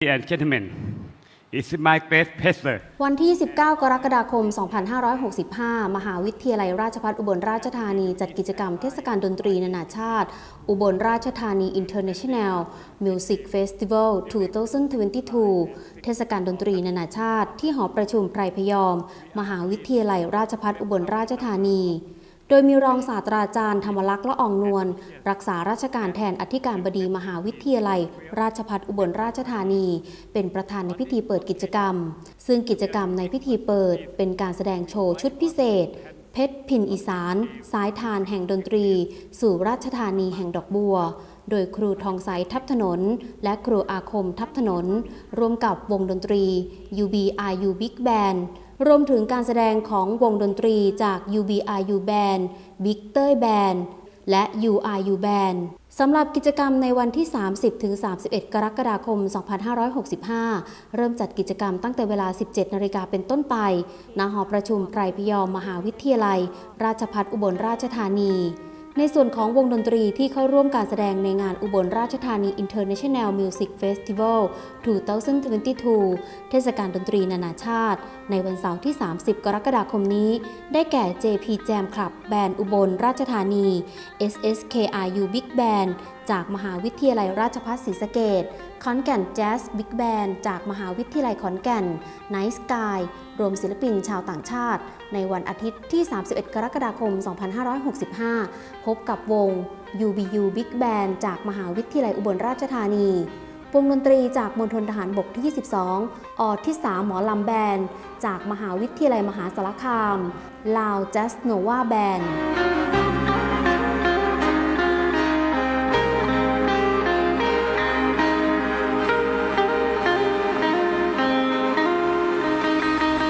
And gentlemen, it's my great pleasure วันที่ 19 กรกฎาคม 2565 มหาวิทยาลัยราชภัฏอุบลราชธานี จัดกิจกรรมเทศกาลดนตรีนานาชาติ อุบลราชธานี International Music Festival 2022 เทศกาลดนตรีนานาชาติ ที่หอประชุมไพรพยอม มหาวิทยาลัยราชภัฏอุบลราชธานี โดยมีรองศาสตราจารย์ธรรมลักษณ์ละอองนวลรักษาราชการแทนอธิการบดีมหาวิทยาลัย ราชภัฏอุบลราชธานี เป็นประธานในพิธีเปิดกิจกรรม ซึ่งกิจกรรมในพิธีเปิด เป็นการแสดงโชว์ชุดพิเศษ เพชรพินอีสาน สายทานแห่งดนตรี สู่ราชธานีแห่งดอกบัว โดยครูทองใสทับถนน และครูอาคมทับถนน ร่วมกับวงดนตรี UBRU Big Band รวมถึงการแสดงของวงดนตรีจาก UBRU Band Big เต้ย Band และ URU Band สำหรับกิจกรรมในวันที่ 30-31 กรกฎาคม 2565 เริ่มจัดกิจกรรมตั้งแต่เวลา 17 นาฬิกาเป็นต้นไป ณ หอประชุมไตรพยอมมหาวิทยาลัย ราชพัฒอุบลราชธานี ในส่วนของวงดนตรีที่เข้าร่วมการแสดงในงานอุบลราชธานี International Music Festival 2022 เทศกาลดนตรีนานาชาติ ในวันเสาร์ที่ 30 กรกฎาคมนี้ ได้แก่ JP Jam Club แบนด์อุบลราชธานี SSKRU Big Band จากมหาวิทยาลัยราชภัฏศรีสะเกษขอนแก่น Jazz Big Band จากมหาวิทยาลัยขอนแก่น Night Sky รวมศิลปินชาวต่างชาติ ในวันอาทิตย์ที่ 31 กรกฎาคม 2565 พบกับวง UBU Big Band จากมหาวิทยาลัยอุบลราชธานีวงดนตรีจากมณฑลทหารบกที่ 22 ออที่ 3 หมอลำแบนด์จากมหาวิทยาลัยมหาสารคาม ลาว Jazz Nova Band